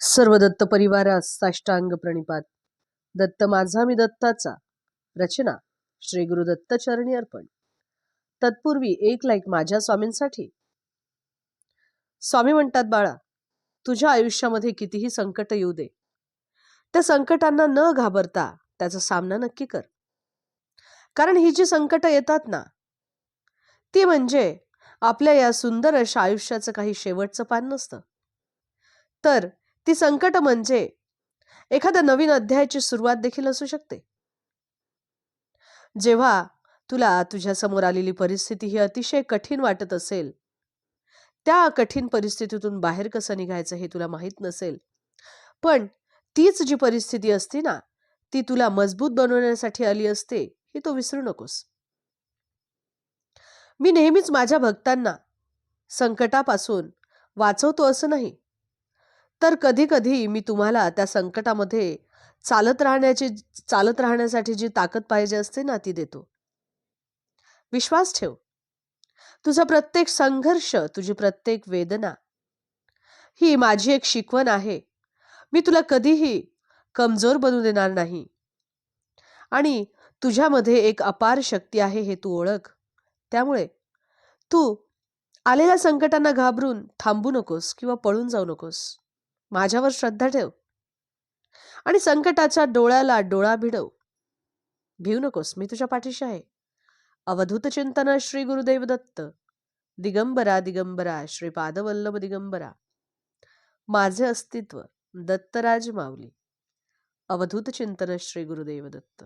सर्व दत्त परिवारास साष्टांग प्रणिपात. दत्त माझा मी दत्ताचा. रचना श्री गुरु दत्तचरणी अर्पण. तत्पूर्वी एक लाईक माझ्या स्वामींसाठी. स्वामी म्हणतात बाळा तुझ्या आयुष्यामध्ये कितीही संकट येऊ दे. त्या संकटांना न घाबरता त्याचा सामना नक्की कर. कारण ही जी संकट येतात ना ती म्हणजे आपल्या या सुंदर अशा आयुष्याचं काही शेवटचं पान नसतं. तर ती संकट म्हणजे एखाद्या नवीन अध्यायाची सुरुवात देखील असू शकते. जेव्हा तुला तुझ्या समोर आलेली परिस्थिती ही अतिशय कठीण वाटत असेल त्या कठीण परिस्थितीतून बाहेर कसं निघायचं हे तुला माहीत नसेल पण तीच जी परिस्थिती असते ना ती तुला मजबूत बनवण्यासाठी आली असते हे तू विसरू नकोस. मी नेहमीच माझ्या भक्तांना संकटापासून वाचवतो असं नाही तर कधी कधी मी तुम्हाला त्या संकटामध्ये चालत राहण्याची चालत राहण्यासाठी जी ताकद पाहिजे असते ना ती देतो. विश्वास ठेव. तुझा प्रत्येक संघर्ष तुझी प्रत्येक वेदना ही माझी एक शिकवण आहे. मी तुला कधीही कमजोर बनू देणार नाही. आणि तुझ्यामध्ये एक अपार शक्ती आहे हे तू ओळख. त्यामुळे तू आलेल्या संकटांना घाबरून थांबू नकोस किंवा पळून जाऊ नकोस. माझ्यावर श्रद्धा ठेव. आणि संकटाच्या डोळ्याला डोळा भिडव. भिवू नकोस मी तुझ्या पाठीशी आहे. अवधूत चिंतन श्री गुरुदेव दत्त. दिगंबरा दिगंबरा श्री पादवल्लभ दिगंबरा. माझे अस्तित्व दत्तराज माऊली. अवधूत चिंतन श्री गुरुदेव दत्त.